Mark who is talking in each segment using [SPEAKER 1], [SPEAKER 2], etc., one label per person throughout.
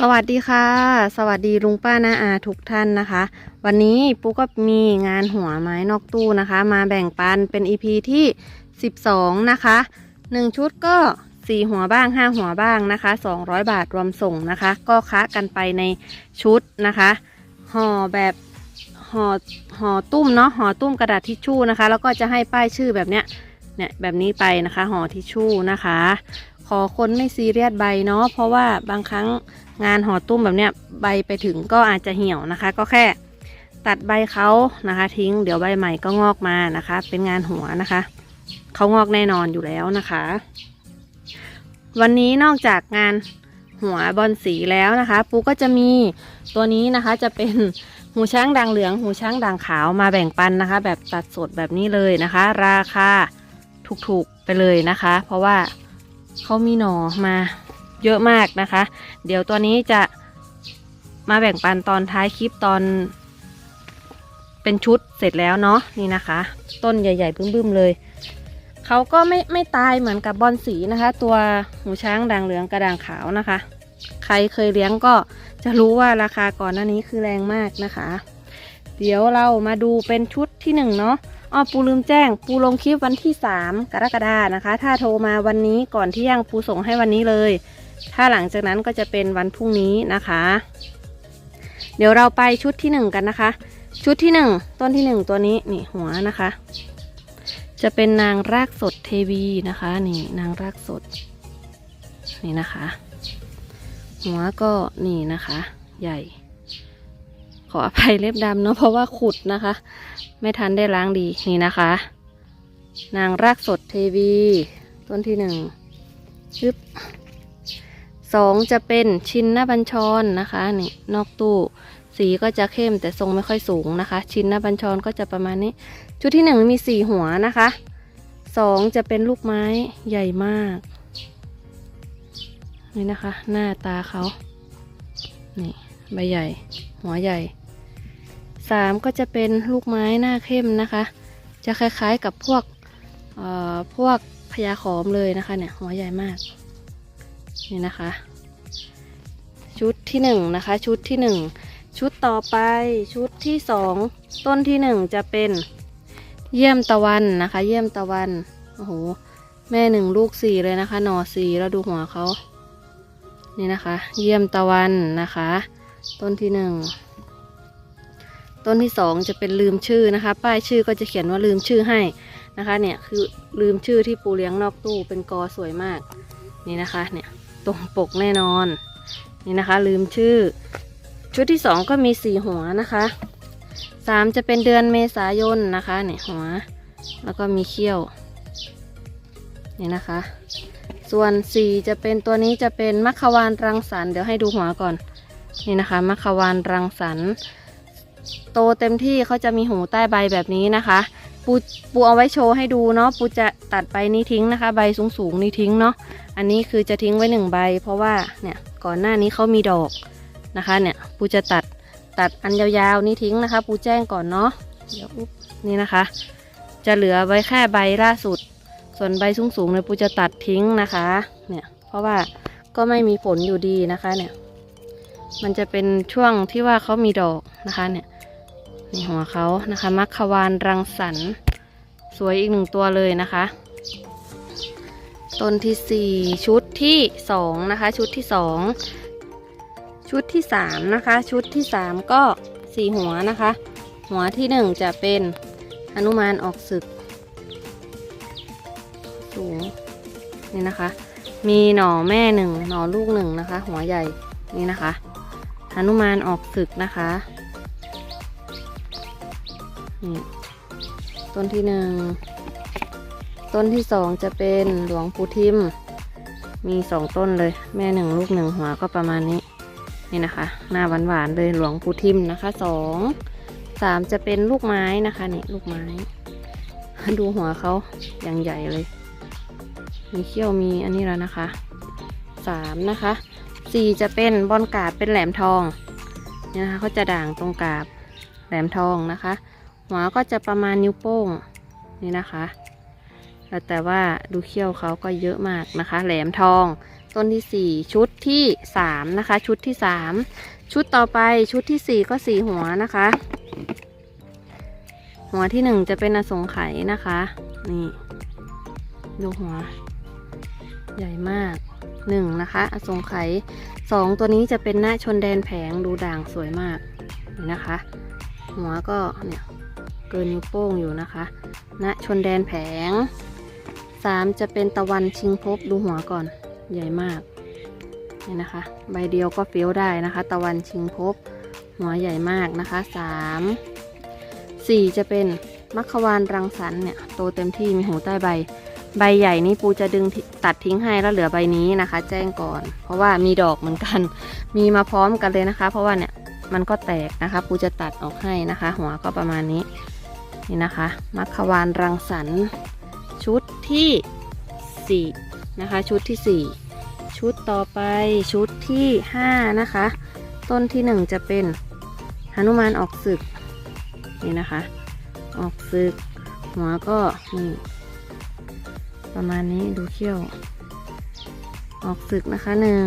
[SPEAKER 1] สวัสดีค่ะ สวัสดีลุงป้านาอาทุกท่านนะคะ วันนี้ปุ๊กก็มีงานหัวไม้นอกตู้นะคะ มาแบ่งปันเป็น EP ที่ 12 นะคะ 1 ชุดก็ 4 หัวบ้าง 5 หัวบ้างนะคะ 200 บาทรวมส่งนะคะ ก็ค้ากันไปในชุดนะคะห่อแบบห่อห่อตุ้มเนาะห่อตุ้มกระดาษทิชชู่นะคะ แล้วก็จะให้ป้ายชื่อแบบเนี้ยเนี่ยแบบนี้ไปนะคะห่อทิชชู่นะคะ ขอคนไม่ซีเรียสใบเนาะเพราะว่าบางครั้งงานห่อตุ้มแบบเนี้ยใบไปถึงก็อาจจะเหี่ยวนะคะ ก็แค่ตัดใบเขานะคะ ทิ้งเดี๋ยวใบใหม่ก็งอกมานะคะ เป็นงานหัวนะคะเขางอกแน่นอนอยู่แล้วนะคะ วันนี้นอกจากงานหัวบอลสีแล้วนะคะ ปูก็จะมีตัวนี้นะคะจะเป็นหูช้างด่างเหลือง หูช้างด่างขาวมาแบ่งปันนะคะ แบบตัดสดแบบนี้เลยนะคะ ราคาถูกๆไปเลยนะคะ เพราะว่า เขามีหน่อมาเยอะมากนะคะ เดี๋ยวตัวนี้จะมาแบ่งปันตอนท้ายคลิปตอน เป็นชุดเสร็จแล้วเนาะนี่นะคะ ต้นใหญ่ๆบึ้มๆเลยเขาก็ไม่ไม่ตายเหมือนกับบอลสีนะคะ ตัวหูช้างด่างเหลืองกระด่างขาวนะคะ ใครเคยเลี้ยงก็จะรู้ว่าราคาก่อนหน้านี้คือแรงมากนะคะ เดี๋ยวเรามาดูเป็นชุดที่หนึ่งเนาะ อ๋อปูลืมแจ้ง ปูลงคลิปวันที่ 3 กรกฎานะคะ ถ้าโทรมาวันนี้ก่อนเที่ยงปูส่งให้วันนี้เลย ถ้าหลังจากนั้นก็จะเป็นวันพรุ่งนี้นะคะ เดี๋ยวเราไปชุดที่ 1 กันนะคะ ชุดที่ 1 ต้นที่ 1 ตัวนี้นี่หัวนะคะ จะเป็นนางรากสดเทวีนะคะ นี่นางรากสด นี่นะคะ หัวก็นี่นะคะ ใหญ่ ขออภัยเล็บดำเนาะเพราะว่าขุดนะคะ ไม่ทันได้ล้างดีนี่นะคะ นางรากสดเทวี ต้นที่หนึ่งชึบสองจะเป็นชินนบัญชรนะคะนี่นอกตู้สีก็จะเข้มแต่ทรงไม่ค่อยสูงนะคะ ชินหน้าบัญชรก็จะประมาณนี้ ชุดที่หนึ่งมีสี่หัวนะคะสองจะเป็นลูกไม้ใหญ่มาก นี่นะคะ หน้าตาเขา นี่ ใบใหญ่ หัวใหญ่สามก็จะเป็นลูกไม้หน้าเข้มนะคะ จะคล้ายๆกับพวกพวกพญาขอมเลยนะคะเนี่ยหัวใหญ่มากนี่นะคะ ชุดที่หนึ่งนะคะชุดที่หนึ่งชุดต่อไปชุดที่สองต้นที่หนึ่งจะเป็นเยี่ยมตะวันนะคะ เยี่ยมตะวันโอ้โหแม่หนึ่งลูกสี่เลยนะคะหน่อสี่แล้วดูหัวเขานี่นะคะ เยี่ยมตะวันนะคะ ต้นที่หนึ่งต้นที่สองจะเป็นลืมชื่อนะคะ ป้ายชื่อก็จะเขียนว่าลืมชื่อให้นะคะ เนี่ยคือลืมชื่อที่ปูเลี้ยงนอกตู้เป็นกอสวยมาก นี่นะคะ เนี่ยตรงปกแน่นอน นี่นะคะ ลืมชื่อ ชุดที่สองก็มีสี่หัวนะคะสามจะเป็นเดือนเมษายนนะคะ เนี่ยหัว แล้วก็มีเขี้ยว นี่นะคะ ส่วนสี่จะเป็นตัวนี้จะเป็นมัคควานรังสรรค์เดี๋ยวให้ดูหัวก่อน นี่นะคะมัคควานรังสรรค์โตเต็มที่เขาจะมีหูใต้ใบแบบนี้นะคะ ปูปูเอาไว้โชว์ให้ดูเนาะปูจะตัดใบนี้ทิ้งนะคะ ใบสูงสูงๆนี้ทิ้งเนาะอันนี้คือจะทิ้งไว้หนึ่งใบ เพราะว่าเนี่ยก่อนหน้านี้เขามีดอกนะคะ เนี่ยปูจะตัดตัดอันยาวๆนี้ทิ้งนะคะ ปูแจ้งก่อนเนาะเดี๋ยวอุ๊บนี่นะคะ จะเหลือไว้แค่ใบล่าสุด ส่วนใบสูงสูงๆเนี่ยปูจะตัดทิ้งนะคะ เนี่ยเพราะว่าก็ไม่มีผลอยู่ดีนะคะเนี่ย มันจะเป็นช่วงที่ว่าเขามีดอกนะคะเนี่ยนี่หัวเขานะคะมัคควานรังสรรค์สวยอีกหนึ่งตัวเลยนะคะต้นที่สี่ชุดที่สองนะคะชุดที่สองชุดที่สามนะคะ ชุดที่สามก็สี่หัวนะคะ หัวที่หนึ่งจะเป็นหนุมานออกศึกสูงนี่นะคะ มีหน่อแม่หนึ่งหน่อลูกหนึ่งนะคะ หัวใหญ่นี่นะคะ หนุมานออกศึกนะคะนี่ต้นที่หนึ่งต้นที่สองจะเป็นหลวงปู่ทิม มีสองต้นเลย แม่หนึ่งลูกหนึ่งหัวก็ประมาณนี้ นี่นะคะ หน้าหวานหวานๆเลยหลวงปู่ทิมนะคะสองสามจะเป็นลูกไม้นะคะนี่ลูกไม้ ดูหัวเขาอย่างใหญ่เลย มีเขี้ยวมีอันนี้แล้วนะคะสามนะคะ สี่จะเป็นบอลกาบเป็นแหลมทองนี่นะคะเขาจะด่างตรงกาบแหลมทองนะคะ หัวก็จะประมาณนิ้วโป้งนี่นะคะแล้วแต่ว่าดูเขี้ยวเขาก็เยอะมากนะคะ แหลมทอง ต้นที่สี่ชุดที่สามนะคะ ชุดที่สามชุดต่อไปชุดที่สี่ก็สี่หัวนะคะ หัวที่หนึ่งจะเป็นอสงไขยนะคะ นี่ ดูหัว ใหญ่มาก หนึ่งนะคะอสงไขยสองตัวนี้จะเป็นหน้าชนแดนแผงดูด่างสวยมากนี่นะคะ หัวก็เนี่ยเกินนิ้วโป้งอยู่นะคะณชนแดนแผงสามจะเป็นตะวันชิงภพดูหัวก่อนใหญ่มากนี่นะคะ ใบเดียวก็เฟี้ยวได้นะคะ ตะวันชิงภพหัวใหญ่มากนะคะสามสี่จะเป็นมัคควานรังสรรค์เนี่ยโตเต็มที่มีหูใต้ใบ ใบใหญ่นี่ปูจะดึง ตัดทิ้งให้แล้วเหลือใบนี้นะคะ แจ้งก่อน เพราะว่ามีดอกเหมือนกัน มีมาพร้อมกันเลยนะคะ เพราะว่าเนี่ยมันก็แตกนะคะปูจะตัดออกให้นะคะ หัวก็ประมาณนี้นี่นะคะมัคควานรังสรรค์ชุดที่สี่นะคะชุดที่สี่ชุดต่อไปชุดที่ห้านะคะ ต้นที่หนึ่งจะเป็นหนุมานออกศึกนี่นะคะ ออกศึกหัวก็นี่ ประมาณนี้ดูเขี้ยว ออกศึกนะคะหนึ่ง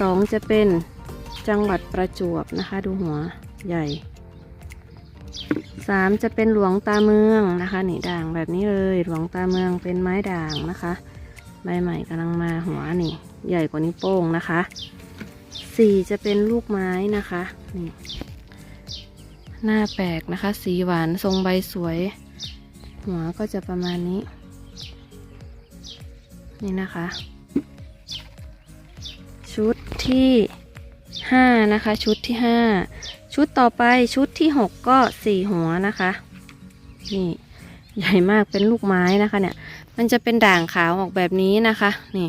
[SPEAKER 1] สองจะเป็นจังหวัดประจวบนะคะ ดูหัวใหญ่สามจะเป็นหลวงตาเมืองนะคะนี่ด่างแบบนี้เลยหลวงตาเมืองเป็นไม้ด่างนะคะ ใบใหม่กำลังมาหัวนี่ ใหญ่กว่านิ้วโป้งนะคะสี่จะเป็นลูกไม้นะคะนี่หน้าแปลกนะคะ สีหวานทรงใบสวย หัวก็จะประมาณนี้ นี่นะคะ ชุดที่ห้านะคะ ชุดที่ห้าชุดต่อไปชุดที่หกก็สี่หัวนะคะนี่ใหญ่มากเป็นลูกไม้นะคะเนี่ย มันจะเป็นด่างขาวออกแบบนี้นะคะ นี่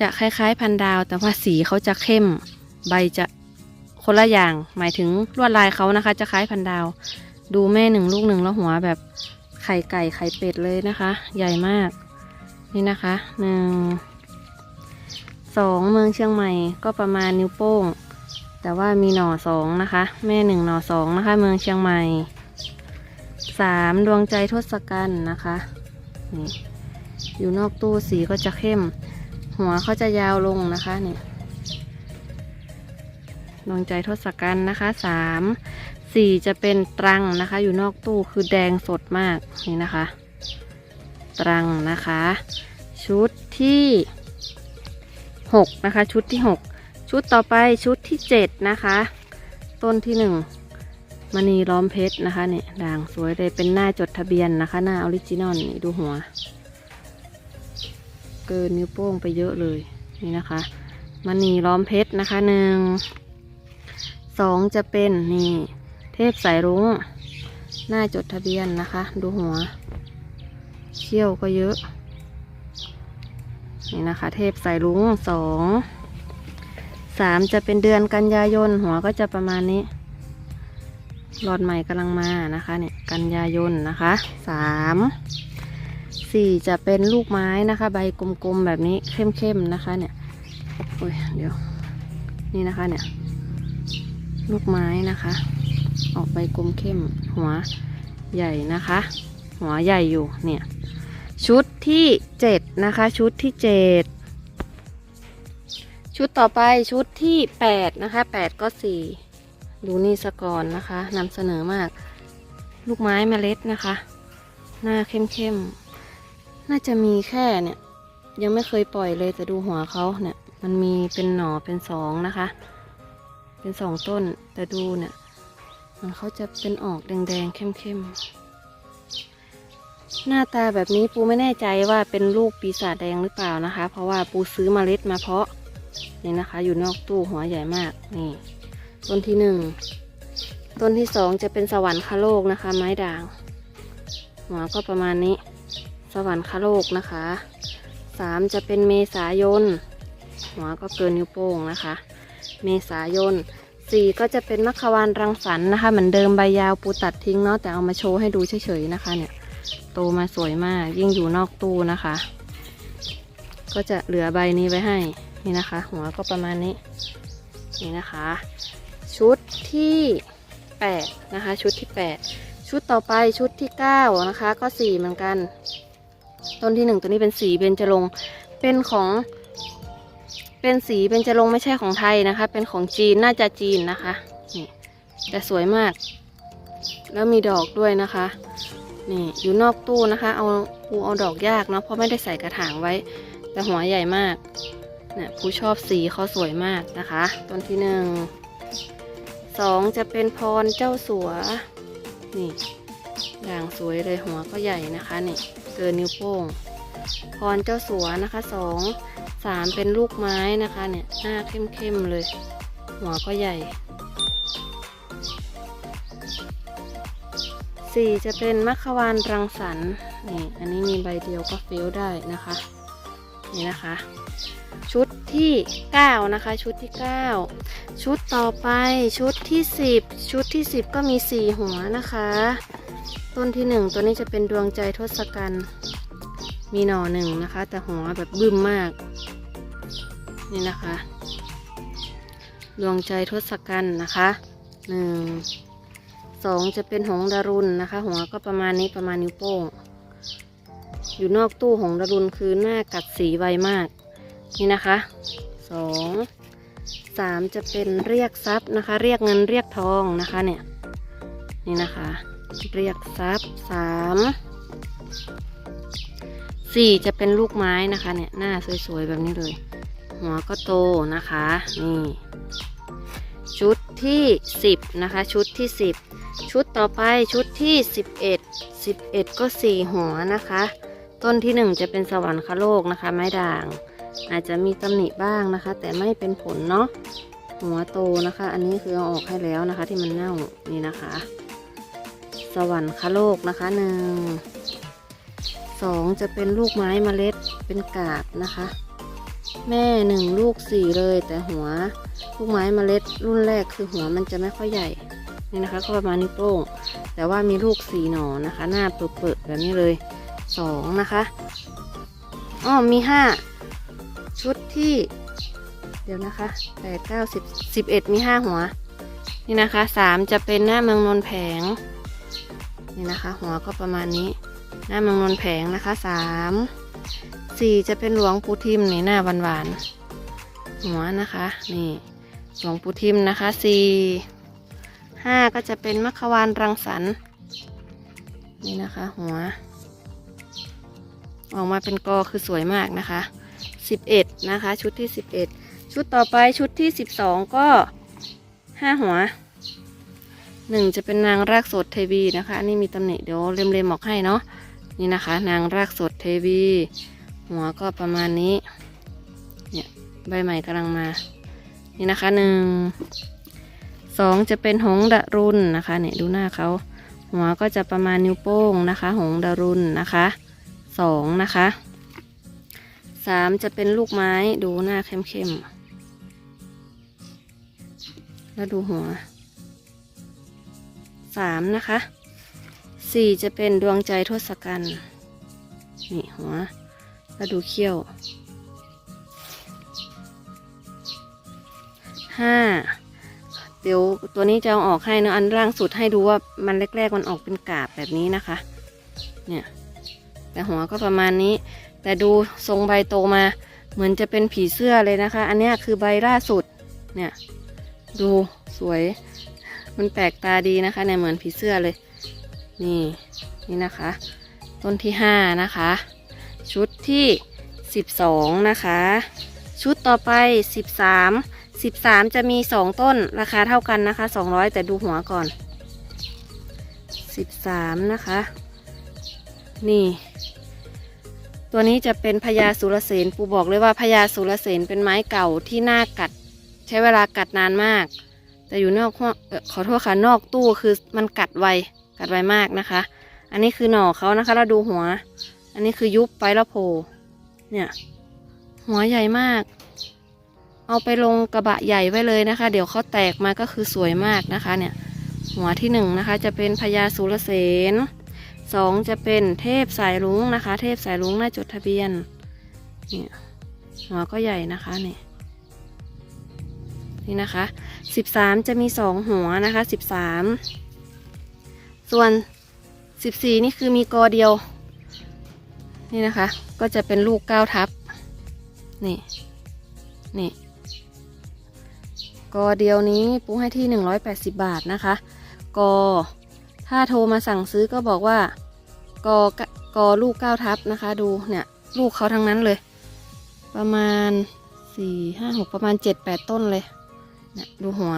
[SPEAKER 1] จะคล้ายๆพันดาว แต่ว่าสีเขาจะเข้ม ใบจะคนละอย่าง หมายถึงลวดลายเขานะคะ จะคล้ายพันดาว ดูแม่หนึ่งลูกหนึ่งแล้วหัวแบบไข่ไก่ไข่เป็ดเลยนะคะ ใหญ่มาก นี่นะคะหนึ่งสองเมืองเชียงใหม่ก็ประมาณนิ้วโป้ง แต่ว่ามีหน่อสองนะคะ แม่หนึ่งหน่อสองนะคะ เมืองเชียงใหม่สามดวงใจทศกัณฐ์นะคะนี่อยู่นอกตู้สีก็จะเข้ม หัวเขาจะยาวลงนะคะนี่ดวงใจทศกัณฐ์นะคะสามสี่จะเป็นตรังนะคะ อยู่นอกตู้คือแดงสดมากนี่นะคะ ตรังนะคะ ชุดที่หกนะคะ ชุดที่หกชุดต่อไปชุดที่เจ็ดนะคะ ต้นที่หนึ่งมณีล้อมเพชรนะคะเนี่ยด่างสวยเลยเป็นหน้าจดทะเบียนนะคะ หน้าออริจินอลนี่ดูหัว เกินนิ้วโป้งไปเยอะเลยนี่นะคะมณีล้อมเพชรนะคะหนึ่งสองจะเป็นนี่เทพสายรุ้งหน้าจดทะเบียนนะคะ ดูหัว เขี้ยวก็เยอะ นี่นะคะ เทพสายลุงสองสามจะเป็นเดือนกันยายน หัวก็จะประมาณนี้รอดใหม่กำลังมานะคะเนี่ยกันยายนนะคะสามสี่จะเป็นลูกไม้นะคะ ใบกลมๆแบบนี้เข้มๆนะคะเนี่ยโอ้ยเดี๋ยวนี่นะคะเนี่ยลูกไม้นะคะ ออกใบกลมเข้มหัวใหญ่นะคะ หัวใหญ่อยู่เนี่ย ชุดที่เจ็ดนะคะ ชุดที่เจ็ดชุดต่อไปชุดที่แปดนะคะแปดก็สี่ดูนี่สกอนนะคะนำเสนอมาก ลูกไม้เมล็ดนะคะ หน้าเข้มๆ น่าจะมีแค่เนี่ย ยังไม่เคยปล่อยเลยแต่ดูหัวเขาเนี่ย มันมีเป็นหน่อเป็นสองนะคะ เป็นสองต้นแต่ดูเนี่ย มันเขาจะเป็นออกแดงๆเข้มๆ หน้าตาแบบนี้ปูไม่แน่ใจว่าเป็นลูกปีศาจแดงหรือเปล่านะคะ เพราะว่าปูซื้อมเมล็ดมาเพาะนี่นะคะ อยู่นอกตู้หัวใหญ่มากนี่ ต้นที่หนึ่งต้นที่สองจะเป็นสวรรคโลกนะคะ ไม้ด่าง หัวก็ประมาณนี้ สวรรคโลกนะคะสามจะเป็นเมษายน หัวก็เกินนิ้วโป้งนะคะ เมษายนสี่ก็จะเป็นมัคควานรังสรรค์นะคะ เหมือนเดิมใบยาวปูตัดทิ้งเนาะแต่เอามาโชว์ให้ดูเฉยๆนะคะเนี่ย โตมาสวยมาก ยิ่งอยู่นอกตู้นะคะ ก็จะเหลือใบนี้ไว้ให้นี่นะคะ หัวก็ประมาณนี้นี่นะคะ ชุดที่แปดนะคะ ชุดที่แปดชุดต่อไปชุดที่เก้านะคะ ก็สีเหมือนกัน ต้นที่หนึ่งตัวนี้เป็นสีเบญจรงเป็นของเป็นสีเป็นจะลงไม่ใช่ของไทยนะคะ เป็นของจีนน่าจะจีนนะคะนี่แต่สวยมาก แล้วมีดอกด้วยนะคะ นี่อยู่นอกตู้นะคะ เอาปูเอาดอกยากเนาะเพราะไม่ได้ใส่กระถางไว้ แต่หัวใหญ่มากเนี่ยผู้ชอบสีเขาสวยมากนะคะ ต้นที่หนึ่งสองจะเป็นพรเจ้าสัว นี่ด่างสวยเลยหัวก็ใหญ่นะคะนี่เกินนิ้วโป้ง พรเจ้าสัวนะคะสองสามเป็นลูกไม้นะคะเนี่ยหน้าเข้มๆเลย หัวก็ใหญ่ สี่จะเป็นมัคควานรังสรรค์นี่อันนี้มีใบเดียวก็เฟลได้นะคะ นี่นะคะ ชุดที่ 9 นะคะ ชุดที่ 9 ชุดต่อไปชุดที่ 10 ชุดที่ 10 ก็มี 4 หัวนะคะ ต้นที่ 1 ตัวนี้จะเป็นดวงใจทศกัณฐ์มีหน่อหนึ่งนะคะ แต่หัวแบบบึ้มมาก นี่นะคะ ดวงใจทศกัณฐ์นะคะหนึ่ง สองจะเป็นหงดารุณนะคะ หัวก็ประมาณนี้ประมาณนิ้วโป้ง อยู่นอกตู้หงดารุณคือหน้ากัดสีไวมาก นี่นะคะสองสามจะเป็นเรียกทรัพย์นะคะ เรียกเงินเรียกทองนะคะเนี่ยนี่นะคะ เรียกทรัพย์สามสี่จะเป็นลูกไม้นะคะเนี่ยหน้าสวยๆแบบนี้เลย หัวก็โตนะคะนี่ชุดที่สิบนะคะ ชุดที่สิบ ชุดต่อไปชุดที่สิบเอ็ดสิบเอ็ดก็สี่หัวนะคะ ต้นที่หนึ่งจะเป็นสวรรคโลกนะคะ ไม้ด่าง อาจจะมีตำหนิบ้างนะคะ แต่ไม่เป็นผลเนาะหัวโตนะคะ อันนี้คือเอาออกให้แล้วนะคะ ที่มันเน่านี่นะคะ สวรรคโลกนะคะหนึ่งสองจะเป็นลูกไม้เมล็ดเป็นกาบนะคะ แม่หนึ่งลูกสี่เลย แต่หัวลูกไม้เมล็ดรุ่นแรกคือหัวมันจะไม่ค่อยใหญ่ นี่นะคะ ก็ประมาณนิ้วโป้ง แต่ว่ามีลูกสีหนอนะคะ หน้าเปิดๆแบบนี้เลยสองนะคะอ้อมีห้าชุดที่เดี๋ยวนะคะแปดเก้าสิบสิบเอ็ดมีห้าหัว นี่นะคะสามจะเป็นหน้าเมืองนนแผง นี่นะคะ หัวก็ประมาณนี้ หน้าเมืองนนแผงนะคะสามสี่จะเป็นหลวงปู่ทิมนี่หน้าหวานหวานๆหัวนะคะ นี่หลวงปู่ทิมนะคะสี่ ห้าก็จะเป็นมัคควานรังสรรค์นี่นะคะ หัว ออกมาเป็นกอคือสวยมากนะคะ 11 นะคะ ชุดที่ 11 ชุดต่อไปชุดที่ 12 ก็ 5 หัว 1 จะเป็นนางรากสดเทวีนะคะนี่มีตำหนิเดี๋ยวเล็มๆออกให้เนาะนี่นะคะ นางรากสดเทวี หัวก็ประมาณนี้เนี่ยใบใหม่กำลังมา นี่นะคะหนึ่ง สองจะเป็นหงดารุณนะคะเนี่ยดูหน้าเขาหัวก็จะประมาณนิ้วโป้งนะคะ หงดารุณนะคะสองนะคะสามจะเป็นลูกไม้ดูหน้าเข้มๆแล้วดูหัวสามนะคะสี่จะเป็นดวงใจทศกัณฐ์นี่หัว แล้วดูเขี้ยวห้า เดี๋ยวตัวนี้จะเอาออกให้นะอันล่างสุดให้ดูว่ามันแรก ๆ มันออกเป็นกาบแบบนี้นะคะ เนี่ยแต่หัวก็ประมาณนี้ แต่ดูทรงใบโตมา เหมือนจะเป็นผีเสื้อเลยนะคะ อันนี้คือใบล่าสุดเนี่ยดูสวย มันแปลกตาดีนะคะเนี่ยเหมือนผีเสื้อเลย นี่นี่นะคะ ต้นที่ห้านะคะ ชุดที่สิบสองนะคะ ชุดต่อไปสิบสามสิบสาม จะมีสองต้นราคาเท่ากันนะคะสองร้อยแต่ดูหัวก่อนสิบสามนะคะ นี่ ตัวนี้จะเป็นพญาสุรเสนปูบอกเลยว่าพญาสุรเสนเป็นไม้เก่าที่น่ากัด ใช้เวลากัดนานมาก แต่อยู่นอกขอโทษค่ะนอกตู้คือมันกัดไวกัดไวมากนะคะ อันนี้คือหน่อเขานะคะ เราดูหัว อันนี้คือยุบไปแล้วโผล่เนี่ย หัวใหญ่มาก เอาไปลงกระบะใหญ่ไว้เลยนะคะ เดี๋ยวเขาแตกมาก็คือสวยมากนะคะเนี่ย หัวที่หนึ่งนะคะจะเป็นพญาสุรเสนสองจะเป็นเทพสายรุ้งนะคะ เทพสายรุ้งหน้าจดทะเบียนเนี่ยหัวก็ใหญ่นะคะนี่นี่นะคะสิบสามจะมีสองหัวนะคะสิบสามส่วนสิบสี่นี่คือมีกอเดียว นี่นะคะ ก็จะเป็นลูกเก้าทับนี่นี่ กอเดียวนี้ปูให้ที่ 180 บาทนะคะ กอ ถ้าโทรมาสั่งซื้อก็บอกว่า กอกอลูกเก้าทับนะคะ ดูเนี่ยลูกเขาทั้งนั้นเลย ประมาณสี่ห้าหกประมาณเจ็ดแปดต้นเลยเนี่ยดูหัว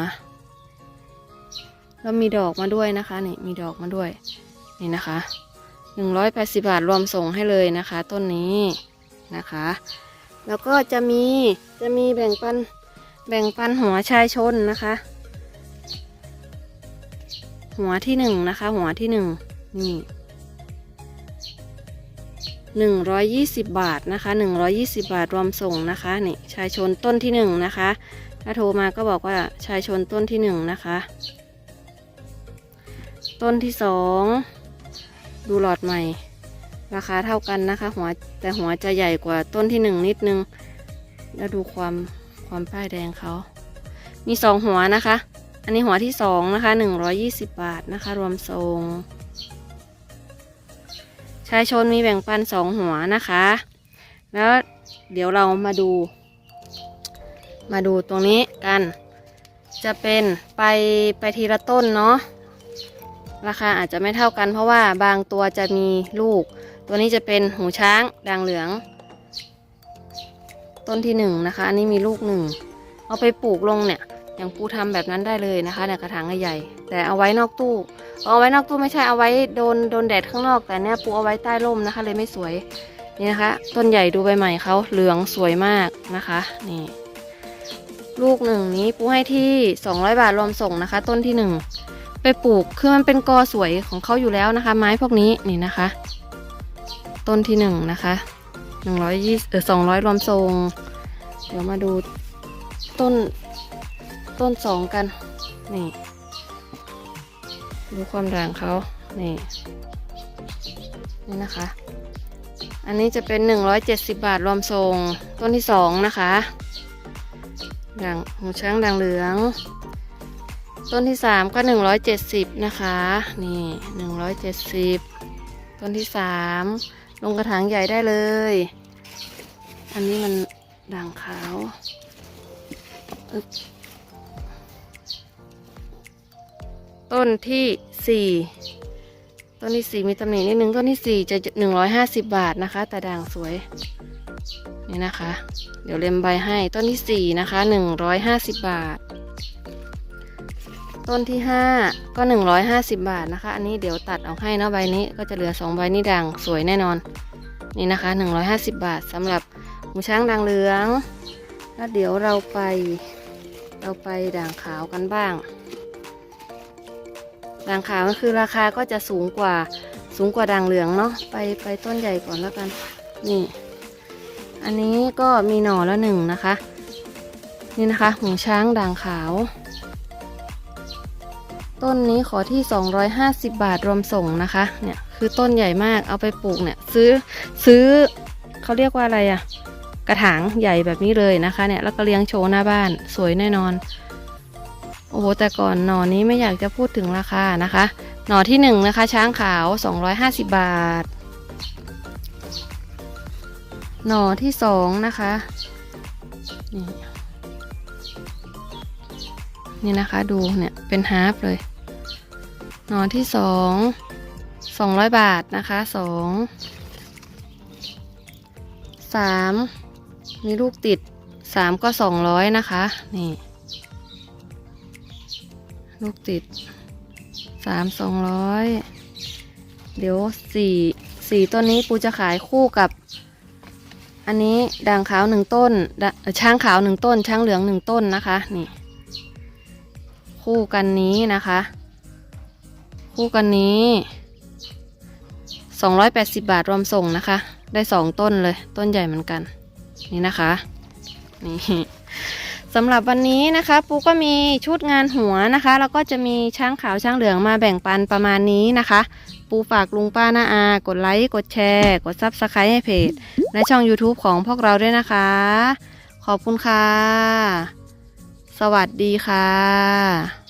[SPEAKER 1] แล้วมีดอกมาด้วยนะคะนี่มีดอกมาด้วย นี่นะคะหนึ่งร้อยแปดสิบาทรวมส่งให้เลยนะคะ ต้นนี้นะคะ แล้วก็จะมีจะมีแบ่งปัน แบ่งปันหัวชายชนนะคะ หัวที่หนึ่งนะคะ หัวที่หนึ่งนี่หนึ่งร้อยยี่สิบบาทนะคะหนึ่งร้อยี่สิบาทรวมส่งนะคะนี่ชายชนต้นที่หนึ่งนะคะ ถ้าโทรมาก็บอกว่าชายชนต้นที่หนึ่งนะคะ ต้นที่สองดูหลอดใหม่ ราคาเท่ากันนะคะ หัวแต่หัวจะใหญ่กว่าต้นที่หนึ่งนิดนึง แล้วดูความ ความป้ายแดงเขา มีสองหัวนะคะ อันนี้หัวที่สองนะคะหนึ่งร้อยี่สิบบาทนะคะ รวมทรงชายชนมีแบ่งปันสองหัวนะคะ แล้วเดี๋ยวเรามาดู มาดูตรงนี้กัน จะเป็นไปไปทีละต้นเนาะราคาอาจจะไม่เท่ากันเพราะว่าบางตัวจะมีลูก ตัวนี้จะเป็นหูช้างด่างเหลือง ต้นที่หนึ่งนะคะ อันนี้มีลูกหนึ่งเอาไปปลูกลงเนี่ย อย่างปูทำแบบนั้นได้เลยนะคะในกระถางใหญ่แต่เอาไว้นอกตู้ เอาไว้นอกตู้ไม่ใช่เอาไว้โดนโดนแดดข้างนอกแต่เนี่ยปูเอาไว้ใต้ร่มนะคะ เลยไม่สวยนี่นะคะ ต้นใหญ่ดูใบใหม่เขาเหลืองสวยมากนะคะนี่ลูกหนึ่งนี้ปูให้ที่ 200 บาทรวมส่งนะคะ ต้นที่หนึ่งไปปลูกคือมันเป็นกอสวยของเขาอยู่แล้วนะคะ ไม้พวกนี้นี่นะคะ ต้นที่หนึ่งนะคะ หนึ่งร้อยยี่เออสองร้อยรวมทรง เดี๋ยวมาดูต้นต้นสองกัน นี่ ดูความด่างเขานี่ นี่นะคะ อันนี้จะเป็น170บาทรวมทรง ต้นที่สองนะคะ ด่างหูช้างด่างเหลือง ต้นที่สามก็170นะคะ นี่170ต้นที่สาม ลงกระถางใหญ่ได้เลย อันนี้มันด่างขาวต้นที่สี่ต้นที่สี่มีตำหนินิดนึงต้นที่สี่จะหนึ่งร้อยห้าสิบบาทนะคะ แต่ด่างสวย นี่นะคะ เดี๋ยวเล็มใบให้ต้นที่สี่นะคะหนึ่งร้อยห้าสิบบาท ต้นที่ห้าก็หนึ่งร้อยห้าสิบบาทนะคะ อันนี้เดี๋ยวตัดออกให้เนาะใบนี้ก็จะเหลือสองใบนี่ด่างสวยแน่นอน นี่นะคะหนึ่งร้อยห้าสิบบาทสำหรับหมูช้างด่างเหลืองแล้วเดี๋ยวเราไป เราไปด่างขาวกันบ้าง ด่างขาวก็คือราคาก็จะสูงกว่าสูงกว่าด่างเหลืองเนาะไปไปต้นใหญ่ก่อนแล้วกัน นี่ อันนี้ก็มีหน่อแล้วหนึ่งนะคะ นี่นะคะหูช้างด่างขาว ต้นนี้ขอที่ 250 บาทรวมส่งนะคะ เนี่ยคือต้นใหญ่มากเอาไปปลูกเนี่ยซื้อซื้อเขาเรียกว่าอะไรอะกระถางใหญ่แบบนี้เลยนะคะเนี่ยแล้วก็เลี้ยงโชว์หน้าบ้านสวยแน่นอน โอ้โหแต่ก่อนหน่อนี้ไม่อยากจะพูดถึงราคานะคะ หน่อที่หนึ่งนะคะช้างขาว 250 บาท หน่อที่สองนะคะนี่นี่นะคะดูเนี่ยเป็นฮาร์ฟเลย หน่อที่สองสองร้อยบาทนะคะสองสามมีลูกติดสามก็สองร้อยนะคะ นี่ ลูกติดสามสองร้อยเดี๋ยวสี่สี่ต้นนี้ปูจะขายคู่กับ อันนี้ด่างขาวหนึ่งต้นดะเอ่อช้างขาวหนึ่งต้น ช้างเหลืองหนึ่งต้นนะคะ นี่ คู่กันนี้นะคะ คู่กันนี้280 บาทรวมส่งนะคะ ได้ 2 ต้นเลย ต้นใหญ่เหมือนกัน นี่นะคะ นี่สำหรับวันนี้นะคะปูก็มีชุดงานหัวนะคะ แล้วก็จะมีช้างขาวช้างเหลืองมาแบ่งปันประมาณนี้นะคะ ปูฝากลุงป้าน้าอา กดไลค์กดแชร์ กดซับสไครต์ให้เพจ และช่อง YouTube ของพวกเราด้วยนะคะ ขอบคุณค่ะ สวัสดีค่ะ